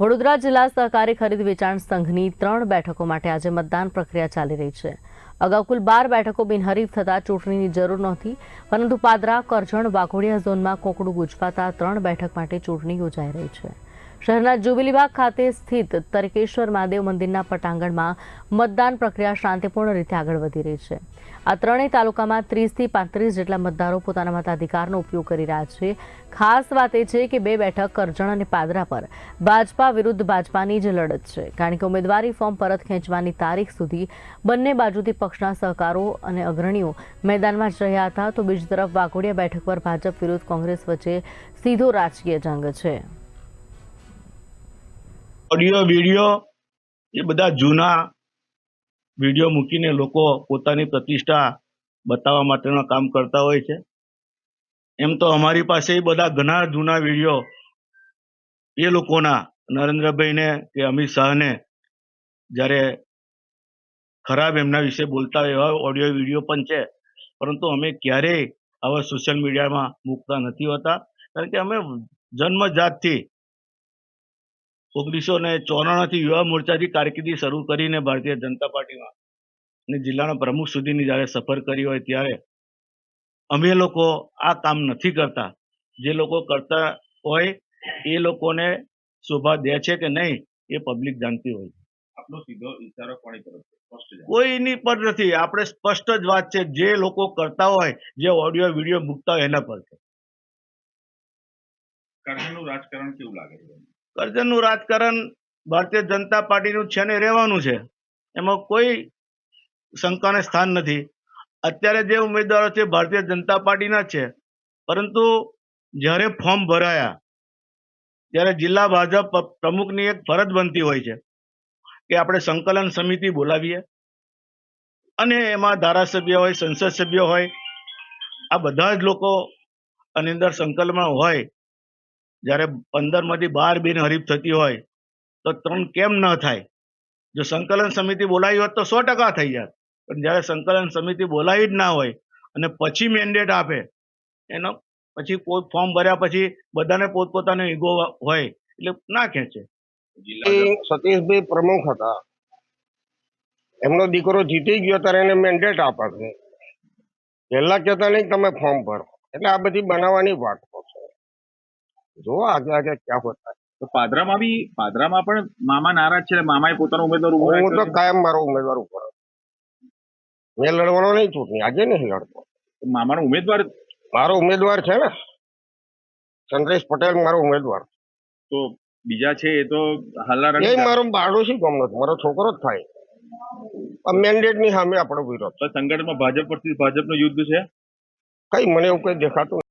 વડોદરા જિલ્લા સહકારી ખરીદ વેચાણ સંઘની ત્રણ બેઠકો માટે આજે મતદાન પ્રક્રિયા ચાલી રહી છે. અગાઉ કુલ બાર બેઠકો બિનહરીફ થતાં ચૂંટણીની જરૂર નહોતી, પરંતુ પાદરા, કરજણ, વાઘોડિયા ઝોનમાં કોકડું ગુજવાતા ત્રણ બેઠક માટે ચૂંટણી યોજાઈ રહી છે. શહેરના જુબિલીબાગ ખાતે સ્થિત તરકેશ્વર મહાદેવ મંદિરના પટાંગણમાં મતદાન પ્રક્રિયા શાંતિપૂર્ણ રીતે આગળ વધી રહી છે. આ ત્રણેય તાલુકામાં ત્રીસથી પાંત્રીસ જેટલા મતદારો પોતાના મતાધિકારનો ઉપયોગ કરી રહ્યા છે. ખાસ વાત એ છે કે બે બેઠક કરજણ અને પાદરા પર ભાજપા વિરુદ્ધ ભાજપાની જ લડત છે. કારણ કે ઉમેદવારી ફોર્મ પરત ખેંચવાની તારીખ સુધી બંને બાજુથી પક્ષના સહકારો અને અગ્રણીઓ મેદાનમાં જ રહ્યા હતા, તો બીજી તરફ વાઘોડિયા બેઠક પર ભાજપ વિરુદ્ધ કોંગ્રેસ વચ્ચે સીધો રાજકીય જંગ છે. ઓડિયો વીડિયો એ બધા જૂના વીડિયો મૂકીને લોકો પોતાની પ્રતિષ્ઠા બતાવવા માટેનું કામ કરતા હોય છે. એમ તો અમારી પાસે બધા ઘણા જૂના વીડિયો એ લોકોના, નરેન્દ્રભાઈને કે અમિત શાહને, જ્યારે ખરાબ એમના વિશે બોલતા એવા ઓડિયો વીડિયો પણ છે. પરંતુ અમે ક્યારેય આવા સોશિયલ મીડિયામાં મૂકતા નથી હોતા. કારણ કે અમે જન્મજાતથી ઓગણીસો ને ચોરાણાથી યુવા મોરચાથી કારકિર્દી શરૂ કરીને ભારતીય જનતા પાર્ટીમાં અને જિલ્લાના પ્રમુખ સુધીની જ્યારે સફર કરી હોય ત્યારે અમે લોકો આ કામ નથી કરતા. જે લોકો કરતા હોય એ લોકોને શોભા દે છે કે નહીં એ પબ્લિક જાણતી હોય આપનો સીધો ઇશારો કોની તરફ. કોઈની પર નથી. આપણે સ્પષ્ટ જ વાત છે. જે લોકો કરતા હોય જે ઓડિયો વીડિયો મૂકતા હોય એના પર છે. રાજકારણ કેવું લાગે છે કરજણનું રાજકારણ ભારતીય જનતા પાર્ટીનું છે ને રહેવાનું છે. એમાં કોઈ શંકાને સ્થાન નથી. અત્યારે જે ઉમેદવારો છે ભારતીય જનતા પાર્ટીના છે. પરંતુ જ્યારે ફોર્મ ભરાયા, ત્યારે જિલ્લા ભાજપ પ્રમુખની એક ફરજ બનતી હોય છે કે આપણે સંકલન સમિતિ બોલાવીએ. અને એમાં ધારાસભ્ય હોય, સંસદ સભ્ય હોય, આ બધા જ લોકો આની અંદર સંકલનમાં હોય. જ્યારે પંદરમાંથી બાર બિનહરીફ થતી હોય, તો ત્રણ કેમ ન થાય? જો સંકલન સમિતિ બોલાવી હોત તો સો ટકા થઈ જાત. પણ જ્યારે સંકલન સમિતિ બોલાવી જ ના હોય અને પછી મેન્ડેટ આપે, એનો પછી કોઈ ફોર્મ ભર્યા પછી બધાને પોતપોતાનો ઈગો હોય, એટલે ના ખેંચે. સતીશભાઈ પ્રમુખ હતા. એમનો દીકરો જીતી ગયો ત્યારે એને મેન્ડેટ આપે પહેલા કહેતા નહીં તમે ફોર્મ ભરો. એટલે આ બધી બનાવવાની વાત જો આગે આગે ક્યાં હોતા તો પાદરામાં બી પાદરામાં પણ મામા નારાજ છે મામાએ પોતાનો ઉમેદવાર ઊભો હું તો કાયમ મારો ઉમેદવાર ઊભો મેં લડવાનો નહીં ચૂંટણી આજે નહીં લડતો. મામાનો ઉમેદવાર મારો ઉમેદવાર છે ને. ચંદ્રેશ પટેલ મારો ઉમેદવાર. તો બીજા છે એ તો હાલના એ મારો બાળોશી ગમનો મારો છોકરો જ થાય. મેન્ડેટની સામે આપણો વિરોધ તો સંગઠનમાં ભાજપ પરથી ભાજપનું યુદ્ધ છે? કઈ મને એવું કઈ દેખાતું